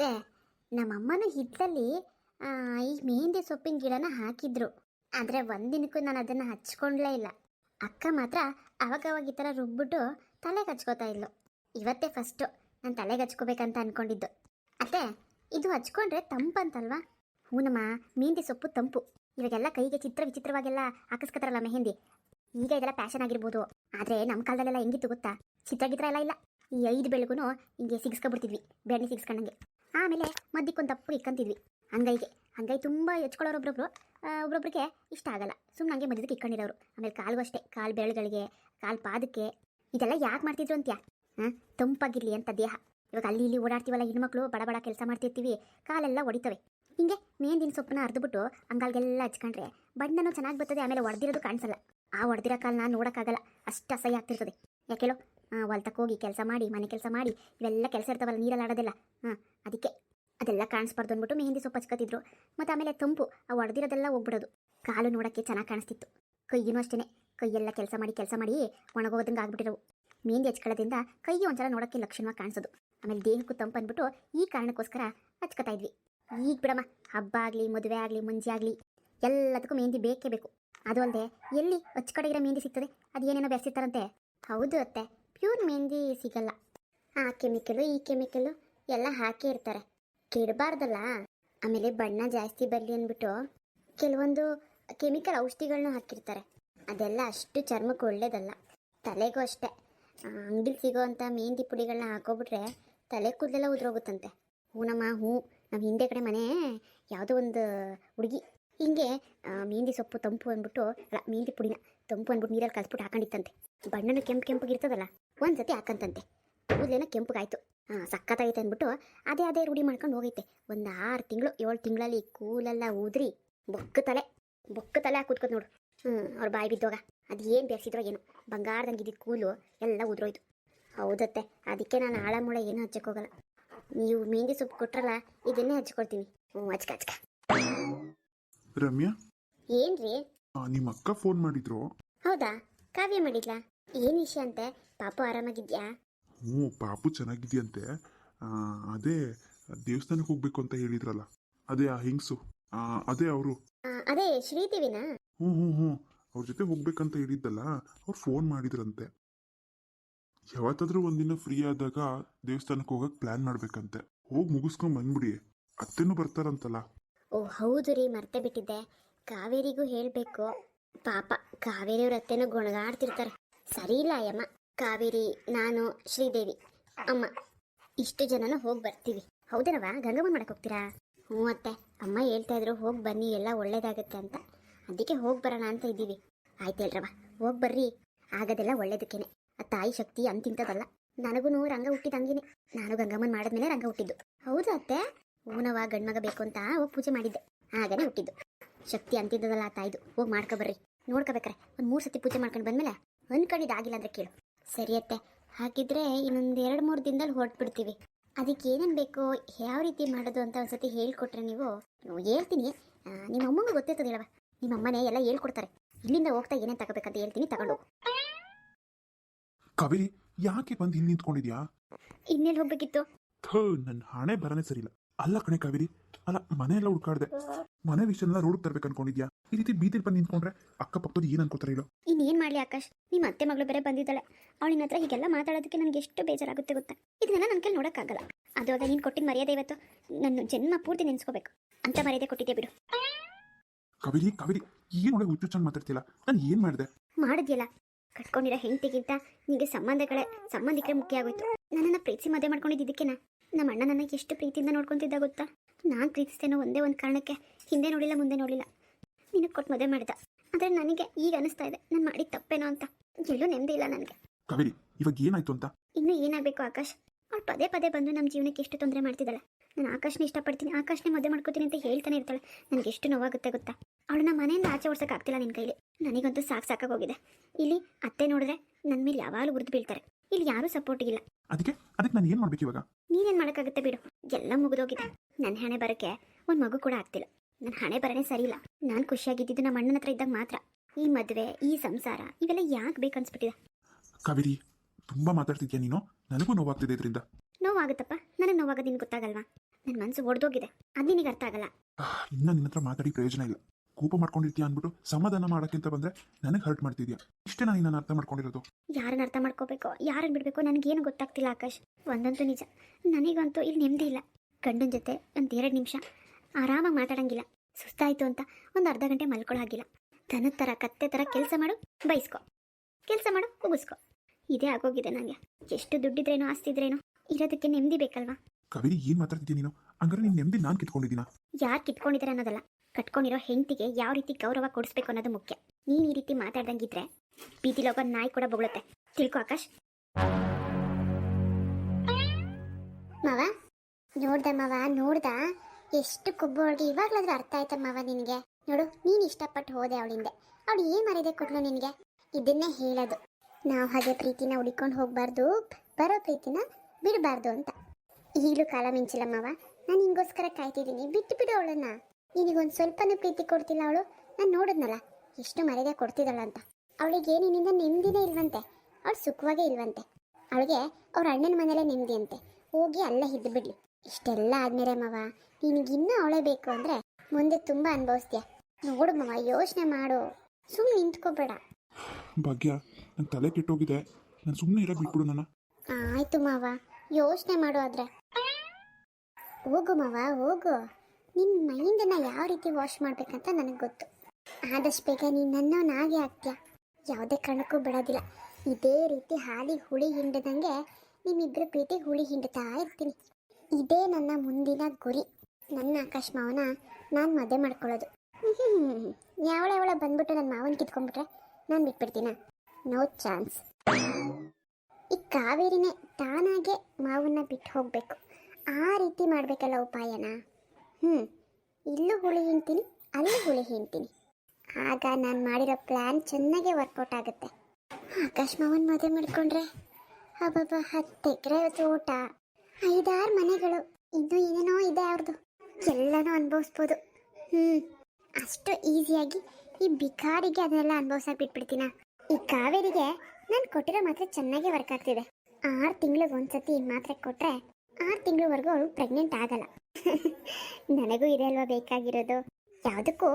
ಅತ್ತೆ ನಮ್ಮಮ್ಮನ ಹಿತ್ತಲಲ್ಲಿ ಈ ಮೆಹಂದಿ ಸೊಪ್ಪಿನ ಗಿಡನ ಹಾಕಿದ್ರು. ಆದರೆ ಒಂದಿನಕ್ಕೂ ನಾನು ಅದನ್ನು ಹಚ್ಕೊಂಡ್ಲೇ ಇಲ್ಲ. ಅಕ್ಕ ಮಾತ್ರ ಅವಾಗವಾಗ ಈ ಥರ ರುಬ್ಬಿಟ್ಟು ತಲೆಗೆ ಹಚ್ಕೋತಾ ಇದ್ಲು. ಇವತ್ತೇ ಫಸ್ಟು ನಾನು ತಲೆಗೆ ಹಚ್ಕೋಬೇಕಂತ ಅನ್ಕೊಂಡಿದ್ದು. ಅತ್ತೆ, ಇದು ಹಚ್ಕೊಂಡ್ರೆ ತಂಪಂತಲ್ವಾ? ಹೂನಮ್ಮ, ಮೆಹಂದಿ ಸೊಪ್ಪು ತಂಪು. ಇವಾಗೆಲ್ಲ ಕೈಗೆ ಚಿತ್ರ ವಿಚಿತ್ರವಾಗೆಲ್ಲ ಹಾಕಿಸ್ಕೊತಾರಲ್ಲ ಮೆಹಂದಿ. ಈಗ ಇದೆಲ್ಲ ಪ್ಯಾಷನ್ ಆಗಿರ್ಬೋದು. ಆದರೆ ನಮ್ಮ ಕಾಲದಲ್ಲೆಲ್ಲ ಹೆಂಗಿತ್ತು ಗೊತ್ತಾ? ಚಿತ್ರ ಗಿತ್ರ ಎಲ್ಲ ಇಲ್ಲ. ಈ ಐದು ಬೆಳಗುನು ಹಿಂಗೆ ಸಿಗಿಸ್ಕೊಬಿಡ್ತಿದ್ವಿ, ಬೆಣ್ಣೆ ಸಿಗಿಸ್ಕೊಂಡಂಗೆ. ಆಮೇಲೆ ಮದ್ದಿಕ್ಕೊಂದು ತಪ್ಪು ಇಕ್ಕಂತಿದ್ವಿ. ಹಂಗೈಗೆ ಹಂಗೈ ತುಂಬ ಹೆಚ್ಕೊಳ್ಳೋರು ಒಬ್ರೊಬ್ರು ಒಬ್ಬೊಬ್ರಿಗೆ ಇಷ್ಟ ಆಗಲ್ಲ. ಸುಮ್ಮನೆ ಹಂಗೆ ಮದ್ಯದಕ್ಕೆ ಇಕ್ಕೊಂಡಿರೋರು. ಆಮೇಲೆ ಕಾಲು ಅಷ್ಟೇ, ಕಾಲು ಬೆರಳುಗಳಿಗೆ, ಕಾಲು ಪಾದಕ್ಕೆ, ಇದೆಲ್ಲ ಯಾಕೆ ಮಾಡ್ತಿದ್ರು ಅಂತ್ಯಾ? ಹಾಂ ತಂಪಾಗಿರಲಿ ಅಂತ ದೇಹ. ಇವಾಗ ಅಲ್ಲಿ ಇಲ್ಲಿ ಓಡಾಡ್ತೀವಲ್ಲ, ಹೆಣ್ಮಕ್ಳು ಬಡ ಬಡ ಕೆಲಸ ಮಾಡ್ತಿರ್ತೀವಿ, ಕಾಲೆಲ್ಲ ಹೊಡಿತವೆ ಹಿಂಗೆ ಮೇಂದಿನ ಸೊಪ್ಪನ್ನ ಅರ್ದುಬಿಟ್ಟು ಅಂಗಾಲ್ಗೆಲ್ಲ ಹಚ್ಕೊಂಡ್ರೆ ಬಣ್ಣನೂ ಚೆನ್ನಾಗಿ ಬರ್ತದೆ, ಆಮೇಲೆ ಹೊಡೆದಿರೋದು ಕಾಣಿಸಲ್ಲ. ಆ ಹೊಡೆದಿರೋ ಕಾಲನ್ನ ನೋಡೋಕ್ಕಾಗಲ್ಲ, ಅಷ್ಟು ಅಸಹ್ಯ ಆಗ್ತಿರ್ತದೆ. ಯಾಕೆಲೋ ಹೊಲ್ತಕ್ಕೆ ಹೋಗಿ ಕೆಲಸ ಮಾಡಿ, ಮನೆ ಕೆಲಸ ಮಾಡಿ, ಇವೆಲ್ಲ ಕೆಲಸ ಇರ್ತಾವಲ್ಲ, ನೀರಲ್ಲಿ ಆಡೋದಿಲ್ಲ. ಹಾಂ ಅದಕ್ಕೆ ಅದೆಲ್ಲ ಕಾಣಿಸ್ಬಾರ್ದು ಅಂದ್ಬಿಟ್ಟು ಮೆಹಂದಿ ಸೊಪ್ಪು ಹಚ್ಕೊತಿದ್ರು ಮತ್ತು ಆಮೇಲೆ ತಂಪು, ಆ ಒಡೆದಿರೋದೆಲ್ಲ ಹೋಗ್ಬಿಡೋದು. ಕಾಲು ನೋಡೋಕ್ಕೆ ಚೆನ್ನಾಗಿ ಕಾಣಿಸ್ತಿತ್ತು. ಕೈಯೂ ಅಷ್ಟೇ ಕೈಯೆಲ್ಲ ಕೆಲಸ ಮಾಡಿ ಕೆಲಸ ಮಾಡಿ ಒಣಗೋದಂಗೆ ಆಗ್ಬಿಟ್ಟಿರೋವು. ಮೆಹಂದಿ ಹಚ್ಕೊಳ್ಳೋದ್ರಿಂದ ಕೈಗೆ ಒಂಥರ ನೋಡೋಕ್ಕೆ ಲಕ್ಷಣವಾಗಿ ಕಾಣಿಸೋದು. ಆಮೇಲೆ ದೇಹಕ್ಕೂ ತಂಪು ಅಂದ್ಬಿಟ್ಟು ಈ ಕಾರಣಕ್ಕೋಸ್ಕರ ಹಚ್ಕೊತಾ ಇದ್ವಿ. ಈಗ ಬಿಡಮ್ಮ, ಹಬ್ಬ ಆಗಲಿ, ಮದುವೆ ಆಗಲಿ, ಮುಂಜೆ ಆಗಲಿ, ಎಲ್ಲದಕ್ಕೂ ಮೆಹಂದಿ ಬೇಕೇ ಬೇಕು. ಅದು ಅಲ್ಲದೆ ಎಲ್ಲಿ ಹಚ್ಕಡೆಗಿರೋ ಮೆಹಂದಿ ಸಿಗ್ತದೆ? ಅದು ಏನೇನೋ ಬೆರೆಸಿರ್ತಾರಂತೆ. ಹೌದು ಅತ್ತೆ. ಪ್ಯೂರ್ ಮೆಹಂದಿ ಸಿಗಲ್ಲ. ಆ ಕೆಮಿಕಲು, ಈ ಕೆಮಿಕಲು ಎಲ್ಲ ಹಾಕಿ ಇರ್ತಾರೆ. ಕೆಡಬಾರ್ದಲ್ಲ. ಆಮೇಲೆ ಬಣ್ಣ ಜಾಸ್ತಿ ಬರಲಿ ಅಂದ್ಬಿಟ್ಟು ಕೆಲವೊಂದು ಕೆಮಿಕಲ್ ಔಷಧಿಗಳನ್ನ ಹಾಕಿರ್ತಾರೆ. ಅದೆಲ್ಲ ಅಷ್ಟು ಚರ್ಮಕ್ಕೆ ಒಳ್ಳೇದಲ್ಲ. ತಲೆಗೂ ಅಷ್ಟೇ. ಅಂಗಡಿಲಿ ಸಿಗೋವಂಥ ಮೆಹಂದಿ ಪುಡಿಗಳನ್ನ ಹಾಕೋಬಿಟ್ರೆ ತಲೆ ಕೂದಲೆಲ್ಲ ಉದ್ರೋಗುತ್ತಂತೆ. ಹೂನಮ್ಮ ಹ್ಞೂ ನಮ್ಮ ಹಿಂದೆ ಕಡೆ ಮನೆ ಯಾವುದೋ ಒಂದು ಹುಡುಗಿ. ಹಿಂಗೆ ಮೆಹಂದಿ ಸೊಪ್ಪು, ತಂಪು ಅಂದ್ಬಿಟ್ಟು ಅಲ್ಲ ಮೆಹಂದಿ ಪುಡಿನ, ತಂಪು ಅಂದ್ಬಿಟ್ಟು ನೀರಲ್ಲಿ ಕಲ್ಸ್ಬಿಟ್ಟು ಹಾಕೊಂಡಿತ್ತಂತೆ. ಬಣ್ಣನ ಕೆಂಪು ಕೆಂಪಗಿರ್ತದಲ್ಲ. ಒಂದ್ಸತಿ ಹಾಕಂತಂತೆ. ಕೂದಲೇನ ಕೆಂಪಗಾಯ್ತು. ಹಾಂ ಸಕ್ಕತ್ತಾಗೈತೆ ಅಂದ್ಬಿಟ್ಟು ಅದೇ ಅದೇ ರೂಢಿ ಮಾಡ್ಕೊಂಡು ಹೋಗೈತೆ. ಒಂದು ಆರು ತಿಂಗಳು ಏಳು ತಿಂಗಳಲ್ಲಿ ಕೂಲೆಲ್ಲ ಊದ್ರಿ ಬೊಕ್ಕ ತಲೆ ಬೊಕ್ಕ ತಲೆ ಹಾಕಿ ಕೂತ್ಕೋದು ನೋಡು. ಹ್ಞೂ ಅವ್ರ ಬಾಯಿ ಬಿದ್ದೋಗ. ಅದು ಏನು ಬೆರೆಸಿದ್ರೋ ಏನು. ಬಂಗಾರದಂಗೆ ಇದ್ದಿದ್ದು ಕೂಲು ಎಲ್ಲ ಉದ್ರೋಯ್ತು. ಹೌದತ್ತೆ ಅದಕ್ಕೆ ನಾನು ಆಳ ಮೂಳ ಏನೂ ಹಚ್ಚಕ್ಕೋಗಲ್ಲ ನೀವು ಮೆಹಂದಿ ಸೊಪ್ಪು ಕೊಟ್ರಲ್ಲ ಇದನ್ನೇ ಹಚ್ಕೊಳ್ತೀನಿ ಹ್ಞೂ ಹಚ್ಕ ಹಚ್ಕ. ರಮ್ಯಾ? ಏನ್ರಿ? ನಿಮ್ಮ ಅಕ್ಕ ಫೋನ್ ಮಾಡಿದ್ರು. ಹೌದಾ? ಕಾವ್ಯ ಮಾಡಿದ್ಲಾ? ಏನು ವಿಷಯ ಅಂತೆ? ಪಾಪು ಆರಾಮಾಗಿದ್ಯಾ? ಹ್ಞೂ ಪಾಪು ಚೆನ್ನಾಗಿದೆಯಂತೆ. ಅದೇ ದೇವಸ್ಥಾನಕ್ಕೆ ಹೋಗ್ಬೇಕು ಅಂತ ಹೇಳಿದ್ರಲ್ಲ. ಅದೇ ಆ ಹಿಂಗ್ಸು. ಅದೇ ಅವರು. ಅದೇ ಶ್ರೀದೇವಿನಾ ಹ್ಞೂ ಹ್ಞೂ ಹ್ಞೂ. ಅವ್ರ ಜೊತೆ ಹೋಗ್ಬೇಕಂತ ಹೇಳಿದ್ದಲ್ಲ ಅವ್ರು ಫೋನ್ ಮಾಡಿದ್ರಂತೆ. ಯಾವತ್ತಾದ್ರೂ ಒಂದಿನ ಫ್ರೀ ಆದಾಗ ದೇವಸ್ಥಾನಕ್ಕೆ ಹೋಗಕ್ ಪ್ಲಾನ್ ಮಾಡ್ಬೇಕಂತೆ. ಹೋಗಿ ಮುಗಿಸ್ಕೊಂಡ್ ಬಂದ್ಬಿಡಿ. ಅತ್ತೆನೂ ಬರ್ತಾರಂತಲ್ಲ. ಓ ಹೌದು ರೀ ಮರ್ತೆ ಬಿಟ್ಟಿದ್ದೆ. ಕಾವೇರಿಗೂ ಹೇಳಬೇಕು. ಪಾಪ ಕಾವೇರಿಯವ್ರ ಅತ್ತೆನೂ ಗೊಣಗಾಡ್ತಿರ್ತಾರೆ. ಸರಿ ಇಲ್ಲ ಅಯ್ಯಮ್ಮ. ಕಾವೇರಿ, ನಾನು, ಶ್ರೀದೇವಿ, ಅಮ್ಮ. ಇಷ್ಟು ಜನನ ಹೋಗಿ ಬರ್ತೀವಿ. ಹೌದೇನವ ಗಂಗಮ್ಮ ಮಾಡಕ್ಕೆ ಹೋಗ್ತೀರಾ? ಹ್ಞೂ ಅತ್ತೆ. ಅಮ್ಮ ಹೇಳ್ತಾ ಇದ್ರು, ಹೋಗಿ ಬನ್ನಿ, ಎಲ್ಲ ಒಳ್ಳೇದಾಗುತ್ತೆ ಅಂತ. ಅದಕ್ಕೆ ಹೋಗಿ ಬರೋಣ ಅಂತ ಇದ್ದೀವಿ. ಆಯ್ತು ಹೇಳ್ರವ ಹೋಗಿ ಬರ್ರಿ. ಆಗೋದೆಲ್ಲ ಒಳ್ಳೇದಕ್ಕೇನೆ. ಆ ತಾಯಿ ಶಕ್ತಿ ಅಂತಿಂತದಲ್ಲ ನನಗೂ ರಂಗ ಹುಟ್ಟಿದಂಗೇನೆ. ನಾನು ಗಂಗಮ್ಮನ ಮಾಡಿದ್ಮೇಲೆ ರಂಗ ಹುಟ್ಟಿದ್ದು. ಹೌದು ಅತ್ತೆ. ಹೂನವ ಗಂಡ್ಮಗ ಬೇಕು ಅಂತ ಹೋಗಿ ಪೂಜೆ ಮಾಡಿದ್ದೆ. ಆಗನೇ ಹುಟ್ಟಿದ್ದು. ಶಕ್ತಿ ಅಂತಿದ್ದದಲ್ಲ ಆ ತಾಯಿದು. ಹೋಗಿ ಮಾಡ್ಕೊಬರ್ರಿ ನೋಡ್ಕೋಬೇಕ್ರೆ. ಒಂದು ಮೂರು ಸತಿ ಪೂಜೆ ಮಾಡ್ಕೊಂಡು ಬಂದ್ಮೇಲೆ ಅನ್ಕೊಂಡಿದ್ದು ಆಗಿಲ್ಲ ಅಂದ್ರೆ ಕೇಳು. ಸರಿಯತ್ತೆ ಹಾಗಿದ್ರೆ ಇನ್ನೊಂದು ಎರಡು ಮೂರು ದಿನದಲ್ಲಿ ಹೊರಟ್ಬಿಡ್ತೀವಿ. ಅದಕ್ಕೆ ಏನೇನು ಬೇಕು ಯಾವ ರೀತಿ ಮಾಡೋದು ಅಂತ ಒಂದ್ಸತಿ ಹೇಳ್ಕೊಟ್ರೆ ನೀವು? ಹೇಳ್ತೀನಿ. ನಿಮ್ಮ ಅಮ್ಮಂಗೆ ಗೊತ್ತಿರ್ತದೆ ಹೇಳವ ನಿಮ್ಮ ಅಮ್ಮನೇ ಎಲ್ಲ ಹೇಳ್ಕೊಡ್ತಾರೆ. ಇಲ್ಲಿಂದ ಹೋಗ್ತಾ ಏನೇನು ತಗೋಬೇಕಂತ ಹೇಳ್ತೀನಿ ತಗೊಂಡು. ಕಾವೇರಿ ಯಾಕೆ ಬಂದು ಇಲ್ಲಿ ನಿಂತ್ಕೊಂಡಿದ್ಯಾ? ಇನ್ನೆಲ್ಲಿ ಹೋಗ್ಬೇಕಿತ್ತು? ಥೋ ನನ್ನ ಹಣೆ ಬರನೇ ಸರಿಯಿಲ್ಲ. ಅಲ್ಲ ಕಣೆ ಕಾವೇರಿ ಅಲ್ಲ ಮನೆ ಎಲ್ಲ ಹುಡ್ಕಾಡ್ದೆ. ಮನೆ ವಿಷಯನೆಲ್ಲ ರೋಡ್ ತರ್ಬೇಕು ಅನ್ಕೊಂಡಿದ್ಯಾ ಈ ರೀತಿ ಬೀದಿಲ್ ಬಂದು ನಿಂತ್ಕೊಂಡ್ರೆ ಅಕ್ಕಪಕ್ಕದ ಏನ್ ಅನ್ಕೋತಾರೆ ಹೇಳು? ಏನ್ ಮಾಡ್ಲಿ ಆಕಾಶ್? ನಿಮ್ಮ ಅತ್ತೆ ಮಗಳು ಬೇರೆ ಬಂದಿದ್ದಾಳೆ. ಅವಳಿನ ಹತ್ರ ಹೀಗೆಲ್ಲ ಮಾತಾಡೋದಕ್ಕೆ ನನಗೆ ಎಷ್ಟು ಬೇಜಾರಾಗುತ್ತೆ ಗೊತ್ತಾ? ಇದನ್ನೆಲ್ಲ ನನ್ನ ಕೈಲಿ ನೋಡೋಕ್ಕಾಗಲ್ಲ. ಅದು ಅದ ನೀನು ಕೊಟ್ಟಿದ್ದ ಮರ್ಯಾದೆ ಇವತ್ತು. ನನ್ನ ಜನ್ಮ ಪೂರ್ತಿ ನೆನೆಸ್ಕೋಬೇಕು. ಅಂತ ಮರ್ಯಾದೆ ಕೊಟ್ಟಿದ್ದೆ ಬಿಡು. ಕವಿರಿ ಕವಿರಿ ಏನ್ ಒಳ್ಳೆ ಹುಚ್ಚು ಚಂದ ಮಾತಾಡ್ತಿಲ್ಲ ನಾನು ಏನ್ ಮಾಡಿದೆ? ಮಾಡಿದ್ಯಲ್ಲ. ಕಟ್ಕೊಂಡಿರೋ ಹೆಂಡತಿಗಿಂತ ನಿಮಗೆ ಸಂಬಂಧಗಳೇ ಸಂಬಂಧಿಕರೇ ಮುಖ್ಯ ಆಗೋಯ್ತು. ನನ್ನನ್ನು ಪ್ರೀತಿಸಿ ಮದುವೆ ಮಾಡ್ಕೊಂಡಿದ್ದಕ್ಕೇನ ನಮ್ಮ ಅಣ್ಣ ನನಗೆ ಎಷ್ಟು ಪ್ರೀತಿಯಿಂದ ನೋಡ್ಕೊಂತಿದ್ದ ಗೊತ್ತಾ? ನಾನು ಪ್ರೀತಿಸ್ತೇನೋ ಒಂದೇ ಒಂದು ಕಾರಣಕ್ಕೆ. ಹಿಂದೆ ನೋಡಿಲ್ಲ ಮುಂದೆ ನೋಡಿಲ್ಲ. ನಿನಗೆ ಕೊಟ್ಟು ಮದುವೆ ಮಾಡಿದ ಆದರೆ ನನಗೆ ಈಗ ಅನಿಸ್ತಾ ಇದೆ ನಾನು ಮಾಡಿದ ತಪ್ಪೇನೋ ಅಂತ. ಎಲ್ಲೂ ನೆಮ್ಮದಿ ಇಲ್ಲ ನನಗೆ. ಕಾವೇರಿ ಇವಾಗ ಏನಾಯ್ತು ಅಂತ? ಇನ್ನು ಏನಾಗಬೇಕು ಆಕಾಶ್? ಅವ್ಳು ಪದೇ ಪದೇ ಬಂದು ನಮ್ಮ ಜೀವನಕ್ಕೆ ಎಷ್ಟು ತೊಂದರೆ ಮಾಡ್ತಿದ್ದಾಳೆ. ನಾನು ಆಕಾಶ್ನ ಇಷ್ಟಪಡ್ತೀನಿ ಆಕಾಶ್ನೇ ಮದುವೆ ಮಾಡ್ಕೋತೀನಿ ಅಂತ ಹೇಳ್ತಾನೆ ಇರ್ತಾಳೆ. ನನಗೆ ಎಷ್ಟು ನೋವಾಗುತ್ತೆ ಗೊತ್ತಾ? ಅವಳನ್ನ ಮನೆಯಿಂದ ಆಚೆ ಓಡ್ಸಕ್ಕೆ ಆಗ್ತಿಲ್ಲ ನಿನ್ನ ಕೈಲಿ. ನನಗಂತೂ ಸಾಕು ಸಾಕಾಗೋಗಿದೆ ಇಲ್ಲಿ ಅತ್ತೆ ನೋಡಿದ್ರೆ ನನ್ನ ಮೇಲೆ ಯಾವಾಗಲೂ ಉರಿದು ಬೀಳ್ತಾರೆ. ಇಲ್ಲಿ ಯಾರೂ ಸಪೋರ್ಟ್ ಇಲ್ಲ. ಅದಕ್ಕೆ? ಅದಕ್ಕೆ ನಾನು ಏನು ಮಾಡ್ಬೇಕು ಇವಾಗ? ನೀನೇನು ಮಾಡೋಕ್ಕಾಗುತ್ತೆ ಬಿಡು. ಎಲ್ಲ ಮುಗಿದೋಗಿದೆ. ನನ್ನ ಹಣೆ ಬರೋಕ್ಕೆ ಒಂದು ಮಗು ಕೂಡ ಆಗ್ತಿಲ್ಲ. ನನ್ನ ಹಣೆ ಬರನೇ ಸರಿ ಇಲ್ಲ. ನಾನು ಖುಷಿಯಾಗಿದ್ದಿದ್ದು ನಮ್ಮ ಅಣ್ಣನ ಹತ್ರ ಇದ್ದಾಗ ಮಾತ್ರ. ಈ ಮದುವೆ ಈ ಸಂಸಾರ ಇವೆಲ್ಲ ಯಾಕೆ ಬೇಕನ್ಸ್ಬಿಟ್ಟಿದೆ? ಕವಿರಿ ತುಂಬಾ ಮಾತಾಡ್ತಿದ್ಯಾ ನೀನು? ನನಗೂ ನೋವಾಗ್ತಿದೆ ಇದರಿಂದ. ನೋವಾಗುತ್ತಪ್ಪ. ನನಗೆ ನೋವಾಗ ನಿನ್ಗೆ ಗೊತ್ತಾಗಲ್ವಾ? ನನ್ನ ಮನಸ್ಸು ಒಡೆದೋಗಿದೆ. ಅದು ನಿನಗೆ ಅರ್ಥ ಆಗಲ್ಲ. ಇನ್ನ ನಿನ್ನ ಹತ್ರ ಮಾತಾಡಿ ಪ್ರಯೋಜನ ಇಲ್ಲ. ಕೋಪ ಮಾಡ್ಕೊಂಡಿರ್ತೀಯ ಅಂದ್ಬಿಟ್ಟು ಸಮಾಧಾನ ಮಾಡೋಕ್ಕಿಂತ ಬಂದ್ರೆ ನನಗೆ ಹರ್ಟ್ ಮಾಡ್ತಿದ್ಯಾ? ಇಷ್ಟೇ ನಾನು ನಿನ್ನ ಅರ್ಥ ಮಾಡ್ಕೊಂಡಿರೋದು. ಯಾರನ್ನ ಅರ್ಥ ಮಾಡ್ಕೋಬೇಕು? ಯಾರನ್ನ ಬಿಡಬೇಕು? ನನಗೇನು ಗೊತ್ತಾಗ್ತಿಲ್ಲ ಆಕಾಶ್. ಒಂದಂತೂ ನಿಜ. ನನಗಂತೂ ಇಲ್ಲಿ ನೆಮ್ಮದಿ ಇಲ್ಲ. ಗಂಡನ ಜೊತೆ ಒಂದು ಎರಡು ನಿಮಿಷ. ಆರಾಮಾಗಿ ಮಾತಾಡಂಗಿಲ್ಲ. ಸುಸ್ತಾಯಿತು ಅಂತ ಒಂದು ಅರ್ಧ ಗಂಟೆ ಮಲ್ಕೊಳ್ಳೋ ಹಾಗಿಲ್ಲ ದನದ ಥರ ಕತ್ತೆ ಥರ ಕೆಲಸ ಮಾಡು ಬೈಸ್ಕೊ. ಕೆಲಸ ಮಾಡು ಮುಗಿಸ್ಕೊ. ಇದೇ ಆಗೋಗಿದೆ ನನಗೆ ಎಷ್ಟು ದುಡ್ಡಿದ್ರೇನೋ ಆಸ್ತಿ ಇದ್ರೇನೋ ಇರೋದಕ್ಕೆ ನೆಮ್ಮದಿ ಬೇಕಲ್ವಾ? ಕಾವೇರಿ ಏನ್ ಮಾತಾಡ್ತಿದ್ದೀನಿ ನೀನು? ಹಂಗಾರೆ ನಿನ್ ನೆಮ್ಮದಿ ನಾನು ಕಿತ್ಕೊಂಡಿದ್ದೀನ? ಯಾರು ಕಿತ್ಕೊಂಡಿದ್ದಾರೆ ಅನ್ನೋದಲ್ಲ. ಕಟ್ಕೊಂಡಿರೋ ಹೆಂಡತಿಗೆ ಯಾವ ರೀತಿ ಗೌರವ ಕೊಡಿಸ್ಬೇಕು ಅನ್ನೋದು ಮುಖ್ಯ. ನೀನು ಈ ರೀತಿ ಮಾತಾಡ್ದಂಗಿದ್ರೆ ಬೀದಿ ಹೋಗೋ ನಾಯಿ ಕೂಡ ಬೊಗಳುತ್ತೆ. ತಿಳ್ಕೊ ಆಕಾಶ್. ಮಾವ? ನೋಡ್ದ ಮಾವ ನೋಡ್ದ? ಎಷ್ಟು ಕೊಬ್ಬು ಅವಳಿಗೆ ಇವಾಗ್ಲಾದ್ರೂ ಅರ್ಥ ಆಯ್ತಮ್ಮವ ಮಾವ ನಿನಗೆ? ನೋಡು, ನೀನು ಇಷ್ಟಪಟ್ಟು ಹೋದೆ ಅವಳಿಂದೆ. ಅವಳು ಏನು ಮರ್ಯಾದೆ ಕೊಟ್ಲು ನಿನಗೆ? ಇದನ್ನೇ ಹೇಳೋದು. ನಾವು ಹಾಗೆ ಪ್ರೀತಿನ ಹುಡಿಕೊಂಡು ಹೋಗ್ಬಾರ್ದು, ಬರೋ ಪ್ರೀತಿನ ಬಿಡಬಾರ್ದು ಅಂತ. ಈಗಲೂ ಕಾಲ ಮಿಂಚಿಲ್ಲಮ್ಮವ ನಾನು ಹಿಂಗೋಸ್ಕರ ಕಾಯ್ತಿದ್ದೀನಿ. ಬಿಟ್ಟು ಬಿಡು ಅವಳನ್ನ. ನಿನಗೊಂದು ಸ್ವಲ್ಪನೂ ಪ್ರೀತಿ ಕೊಡ್ತಿಲ್ಲ ಅವಳು? ನಾನು ನೋಡಿದ್ನಲ್ಲ, ಎಷ್ಟು ಮರ್ಯಾದೆ ಕೊಡ್ತಿದ್ದಾಳ ಅಂತ. ಅವಳಿಗೆ ನಿನ್ನಿಂದ ನೆಮ್ಮದಿನೇ ಇಲ್ವಂತೆ. ಅವಳು ಸುಖವಾಗೇ ಇಲ್ವಂತೆ. ಅವಳಿಗೆ ಅವ್ರ ಅಣ್ಣನ ಮನೇಲೆ ನೆಮ್ಮದಿ ಅಂತೆ ಹೋಗಿ ಅಲ್ಲೇ ಇದ್ದು ಬಿಡ್ಲಿ ಇಷ್ಟೆಲ್ಲ ಆದ್ಮೇಲೆ ಮಾವ ನಿನಗಿನ್ನೂ ಅವಳೇ ಬೇಕು ಅಂದರೆ ಮುಂದೆ ತುಂಬ ಅನುಭವಿಸ್ತೀಯ? ನೋಡು ಮಾವ ಯೋಚನೆ ಮಾಡು. ಸುಮ್ಮನೆ ನಿಂತ್ಕೋಬೇಡ. ಭಾಗ್ಯ ನನ್ನ ತಲೆ ಕೆಟ್ಟೋಗಿದೆ. ನಾನು ಸುಮ್ಮನೆ ಇರೋ ಬಿಟ್ಬಿಡು ನನ್ನ. ಆಯ್ತು ಮಾವ ಯೋಚನೆ ಮಾಡು ಆದ್ರೆ. ಹೋಗು ಮಾವ ಹೋಗು. ನಿನ್ನ ಮೈಂಡನ್ನ ಯಾವ ರೀತಿ ವಾಶ್ ಮಾಡ್ಬೇಕಂತ ನನಗೆ ಗೊತ್ತು. ಆದಷ್ಟು ಬೇಗ ನೀನು ನನ್ನವನಾಗೆ ಆಗ್ತೀಯ? ಯಾವುದೇ ಕಾರಣಕ್ಕೂ ಬಿಡೋದಿಲ್ಲ. ಇದೇ ರೀತಿ ಹಾಲಿ ಹುಳಿ ಹಿಂಡದಂಗೆ ನಿಮ್ಮಿಬ್ಬರು ಪ್ರೀತಿ ಹುಳಿ ಹಿಂಡ್ತಾ ಇರ್ತೀನಿ. ಇದೇ ನನ್ನ ಮುಂದಿನ ಗುರಿ. ನನ್ನ ಆಕಾಶ್ ನಾನು ಮದುವೆ ಮಾಡ್ಕೊಳ್ಳೋದು. ಯಾವಳ ಯಾವಳ ಬಂದ್ಬಿಟ್ಟು ನನ್ನ ಮಾವನ ಕಿತ್ಕೊಂಡ್ಬಿಟ್ರೆ ನಾನು ಬಿಟ್ಬಿಡ್ತೀನ? ನೋ ಚಾನ್ಸ್ ಈ ಕಾವೇರಿನೇ ತಾನಾಗೆ ಮಾವನ್ನ ಬಿಟ್ಟು ಹೋಗಬೇಕು. ಆ ರೀತಿ ಮಾಡಬೇಕಲ್ಲ ಉಪಾಯನ? ಹ್ಞೂ ಇಲ್ಲೂ ಹುಳಿ ಹಿಂತೀನಿ ಅಲ್ಲೂ ಹುಳಿ ಹಿಂತೀನಿ ಆಗ ನಾನು ಮಾಡಿರೋ ಪ್ಲ್ಯಾನ್ ಚೆನ್ನಾಗೆ ವರ್ಕೌಟ್ ಆಗುತ್ತೆ. ಆಕಾಶ್ ಮಾವನ್ ಮದುವೆ ಮಾಡಿಕೊಂಡ್ರೆ ಅಬ್ಬಬ್ಬ ಹತ್ತು ಎಕರೆ ತೋಟ ಐದಾರು ಮನೆಗಳು. ಇನ್ನೂ ಏನೇನೋ ಇದೆ ಅವ್ರದ್ದು ಎಲ್ಲನೂ ಅನುಭವಿಸ್ಬೋದು. ಹ್ಞೂ ಅಷ್ಟು ಈಸಿಯಾಗಿ ಈ ಬಿಕಾರಿಗೆ ಅದನ್ನೆಲ್ಲ ಅನುಭವಿಸಕ್ಕೆ ಬಿಟ್ಬಿಡ್ತೀನ? ಈ ಕಾವೇರಿಗೆ ನಾನು ಕೊಟ್ಟಿರೋ ಮಾತ್ರೆ ಚೆನ್ನಾಗಿ ವರ್ಕ್ ಆಗ್ತಿದೆ. ಆರು ತಿಂಗಳಿಗೆ ಒಂದ್ಸತಿ ಮಾತ್ರೆ ಕೊಟ್ಟರೆ ಆರು ತಿಂಗಳವರೆಗೂ ಅವಳು ಪ್ರೆಗ್ನೆಂಟ್ ಆಗಲ್ಲ. ನನಗೂ ಇದೆ ಅಲ್ವಾ ಬೇಕಾಗಿರೋದು? ಯಾವುದಕ್ಕೂ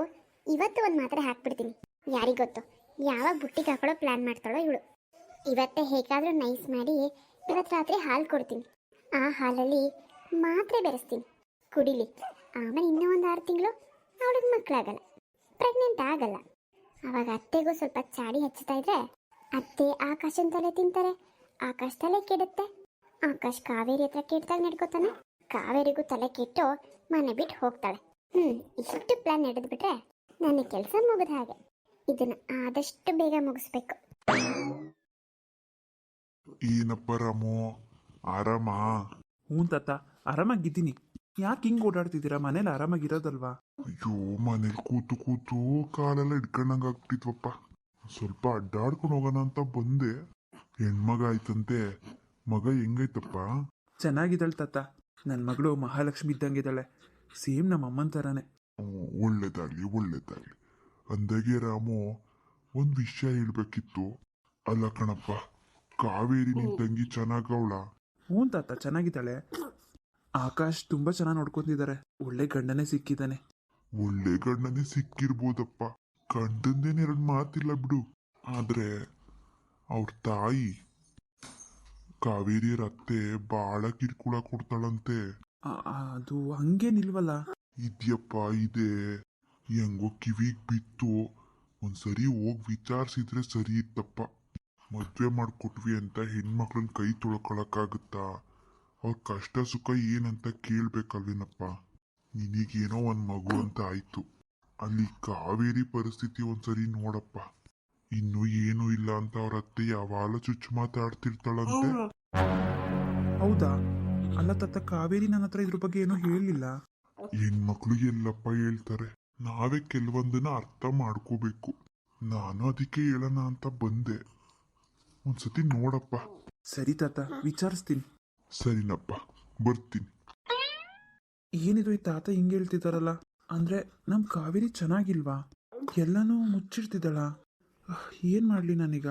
ಇವತ್ತು ಒಂದು ಮಾತ್ರೆ ಹಾಕ್ಬಿಡ್ತೀನಿ. ಯಾರಿಗೊತ್ತು ಯಾವ ಬುಟ್ಟಿಗೆ ಹಾಕೊಳ್ಳೋ ಪ್ಲ್ಯಾನ್ ಮಾಡ್ತಾಳೋ ಇವಳು. ಇವತ್ತೇ ಹೇಗಾದರೂ ನೈಸ್ ಮಾಡಿ ಇವತ್ತು ರಾತ್ರಿ ಹಾಲು ಕೊಡ್ತೀನಿ. ಆ ಹಾಲಲ್ಲಿ ಮಾತ್ರೆ ಬೆರೆಸ್ತೀನಿ. ಕುಡಿಲಿ. ಆಮೇಲೆ ಇನ್ನೂ ಒಂದು ಆರು ತಿಂಗಳು ಅವಳಿಗೆ ಮಕ್ಕಳಾಗಲ್ಲ ಪ್ರೆಗ್ನೆಂಟ್ ಆಗಲ್ಲ. ಅವಾಗ ಅತ್ತೆಗೂ ಸ್ವಲ್ಪ ಚಾಡಿ ಹಚ್ಚುತ್ತಾ ಇದ್ರೆ ಅತ್ತೆ ಆಕಾಶನ ತಲೆ ತಿಂತಾರೆ. ಆಕಾಶ ತಲೆ ಕೆಡುತ್ತೆ. ಆಕಾಶ್ ಕಾವೇರಿ ಹತ್ರ ಕೆಟ್ಟದಾಗ ನಡ್ಕೋತಾನೆ. ಕಾವೇರಿಗೂ ತಲೆ ಕೆಟ್ಟು ಮನೆ ಬಿಟ್ಟು ಹೋಗ್ತಾಳೆ. ಹ್ಮ್, ಇಷ್ಟು ಪ್ಲಾನ್ ನಡೆದ್ಬಿಟ್ರೆ ನನ್ನ ಕೆಲಸ ಮುಗಿದ ಹಾಗೆ. ಇದನ್ನ ಆದಷ್ಟು ಬೇಗ ಮುಗಿಸ್ಬೇಕು. ಏನಪ್ಪ ರಾಮು? ಆರಾಮಾ. ಹ್ಞೂ ತಾತ ಆರಾಮಾಗಿದ್ದೀನಿ. ಯಾಕೆ ಹಿಂಗೆ ಓಡಾಡ್ತಿದ್ದೀರಾ? ಮನೇಲಿ ಆರಾಮಾಗಿರೋದಲ್ವಾ? ಅಯ್ಯೋ ಮನೇಲಿ ಕೂತು ಕೂತು ಕಾಲೆಲ್ಲ ಹಿಡ್ಕೊಂಡಂಗೆ ಆಗ್ಬಿಟ್ಟಿದ್ವಪ್ಪ. ಸ್ವಲ್ಪ ಅಡ್ಡಾಡ್ಕೊಂಡು ಹೋಗೋಣ ಅಂತ ಬಂದೆ. ಹೆಣ್ಮಗ ಆಯ್ತಂತೆ. ಮಗ ಹೆಂಗೈತಪ್ಪ? ಚೆನ್ನಾಗಿದ್ದಾಳೆ ತಾತ. ನನ್ನ ಮಗಳು ಮಹಾಲಕ್ಷ್ಮಿ ಇದ್ದಂಗಿದ್ದಾಳೆ. ಸೇಮ್ ನಮ್ಮ ಅಮ್ಮನ ಥರನೇ ಹ್ಮ್, ಒಳ್ಳೇದಾಗ್ಲಿ ಒಳ್ಳೇದಾಗ್ಲಿ. ಅಂದಾಗೆ ರಾಮು ಒಂದು ವಿಷಯ ಹೇಳ್ಬೇಕಿತ್ತು. ಅಲ್ಲ ಕಣಪ್ಪ ಕಾವೇರಿ ನಿನ್ ತಂಗಿ ಚೆನ್ನಾಗವಳ? ಹ್ಞೂ ತಾತ ಚೆನ್ನಾಗಿದ್ದಾಳೆ. ಆಕಾಶ್ ತುಂಬ ಚೆನ್ನಾಗಿ ನೋಡ್ಕೊಂತಿದ್ದಾರೆ ಒಳ್ಳೆ ಗಂಡನೇ ಸಿಕ್ಕಿದ್ದಾನೆ. ಒಳ್ಳೆ ಗಂಡನೇ ಸಿಕ್ಕಿರ್ಬೋದಪ್ಪ. ಗಂಡಂದೇನು ಎರಡು ಮಾತಿಲ್ಲ ಬಿಡು. ಆದ್ರೆ ಅವ್ರ ತಾಯಿ ಕಾವೇರಿಯರ ಅತ್ತೆ ಬಾಳ ಕಿರ್ಕುಳ ಕೊಡ್ತಾಳಂತೆ. ಆ- ಅದು ಹಂಗೇನಿಲ್ವಲ್ಲ? ಇದ್ಯಪ್ಪ ಇದೆ. ಹೆಂಗೋ ಕಿವಿಗ್ ಬಿತ್ತು. ಒಂದ್ಸರಿ ಹೋಗಿ ವಿಚಾರಿಸಿದ್ರೆ ಸರಿ ಇತ್ತಪ್ಪ. ಮದ್ವೆ ಮಾಡ್ಕೊಟ್ವಿ ಅಂತ ಹೆಣ್ಮಕ್ಳನ್ನ ಕೈ ತೊಳ್ಕೊಳಕ್ಕಾಗುತ್ತಾ? ಅವ್ರ ಕಷ್ಟ ಸುಖ ಏನಂತ ಕೇಳ್ಬೇಕಲ್ವೇನಪ್ಪ? ನಿನಗೇನೋ ಒಂದ್ ಮಗು ಅಂತ ಆಯ್ತು. ಅಲ್ಲಿ ಕಾವೇರಿ ಪರಿಸ್ಥಿತಿ ಒಂದ್ಸರಿ ನೋಡಪ್ಪ. ಇನ್ನು ಏನೂ ಇಲ್ಲ ಅಂತ ಅವ್ರ ಅತ್ತೆ ಯಾವಾಗಲೂ ಚುಚ್ಚು ಮಾತಾಡ್ತಿರ್ತಾಳಂತೆ. ಹೌದಾ? ಅಲ್ಲ ತತ್ತ ಕಾವೇರಿ ನನ್ನ ಹತ್ರ ಇದ್ರ ಬಗ್ಗೆ ಏನೂ ಹೇಳಲಿಲ್ಲ. ಹೆಣ್ಮಕ್ಳು ಎಲ್ಲಪ್ಪ ಹೇಳ್ತಾರೆ ನಾವೇ ಕೆಲವೊಂದನ್ನ ಅರ್ಥ ಮಾಡ್ಕೋಬೇಕು. ನಾನು ಅದಕ್ಕೆ ಹೇಳೋಣ ಅಂತ ಬಂದೆ. ಒಂದ್ಸತಿ ನೋಡಪ್ಪ. ಸರಿ ತಾತ ವಿಚಾರಿಸ್ತೀನಿ. ಸರಿನಪ್ಪ ಬರ್ತೀನಿ. ಏನಿದು ಈ ತಾತ ಹಿಂಗೆ ಹೇಳ್ತಿದ್ದಾರಲ್ಲ? ಅಂದ್ರೆ ನಮ್ಮ ಕಾವೇರಿ ಚೆನ್ನಾಗಿಲ್ವಾ? ಎಲ್ಲಾನು ಮುಚ್ಚಿಡ್ತಿದ್ದಾಳ? ಏನ್ ಮಾಡ್ಲಿ ನಾನೀಗ?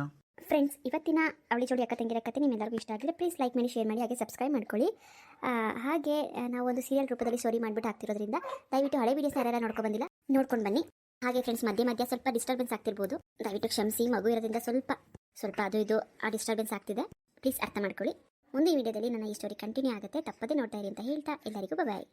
ಫ್ರೆಂಡ್ಸ್ ಇವತ್ತಿನ ಅವಳಿ ಜೋಡಿ ಅಕ್ಕ ತಂಗಿರ ಕತೆ ನಿಮ್ಮೆಲ್ಲರಿಗೂ ಇಷ್ಟ ಆಗಿದ್ರೆ ಪ್ಲೀಸ್ ಲೈಕ್ ಮಾಡಿ ಶೇರ್ ಮಾಡಿ ಹಾಗೆ ಸಬ್ಸ್ಕ್ರೈಬ್ ಮಾಡ್ಕೊಳ್ಳಿ. ಹಾಗೆ ನಾವು ಒಂದು ಸೀರಿಯಲ್ ರೂಪದಲ್ಲಿ ಸ್ಟೋರಿ ಮಾಡಿಬಿಟ್ಟು ಹಾಕ್ತಿರೋದ್ರಿಂದ ದಯವಿಟ್ಟು ಹಳೆ ವೀಡಿಯೋಸ್ ಯಾರ್ಯಾರು ನೋಡ್ಕೊಂಡು ಬಂದಿಲ್ಲ ನೋಡ್ಕೊಂಡು ಬನ್ನಿ. ಹಾಗೆ ಫ್ರೆಂಡ್ಸ್ ಮಧ್ಯೆ ಮಧ್ಯ ಸ್ವಲ್ಪ ಡಿಸ್ಟರ್ಬೆನ್ಸ್ ಆಗ್ತಿರ್ಬೋದು. ದಯವಿಟ್ಟು ಕ್ಷಮಿಸಿ ಮಗು ಇರೋದ್ರಿಂದ ಸ್ವಲ್ಪ ಸ್ವಲ್ಪ ಅದು ಇದು, ಆ ಡಿಸ್ಟರ್ಬೆನ್ಸ್ ಆಗ್ತಿದೆ. ಪ್ಲೀಸ್ ಅರ್ಥ ಮಾಡ್ಕೊಳ್ಳಿ. ಮುಂದಿನ ವಿಡಿಯೋದಲ್ಲಿ ನನ್ನ ಈ ಸ್ಟೋರಿ ಕಂಟಿನ್ಯೂ ಆಗುತ್ತೆ. ತಪ್ಪದೇ ನೋಡ್ತಾ ಇರಿ ಅಂತ ಹೇಳ್ತಾ ಎಲ್ಲರಿಗೂ ಬಾಯ್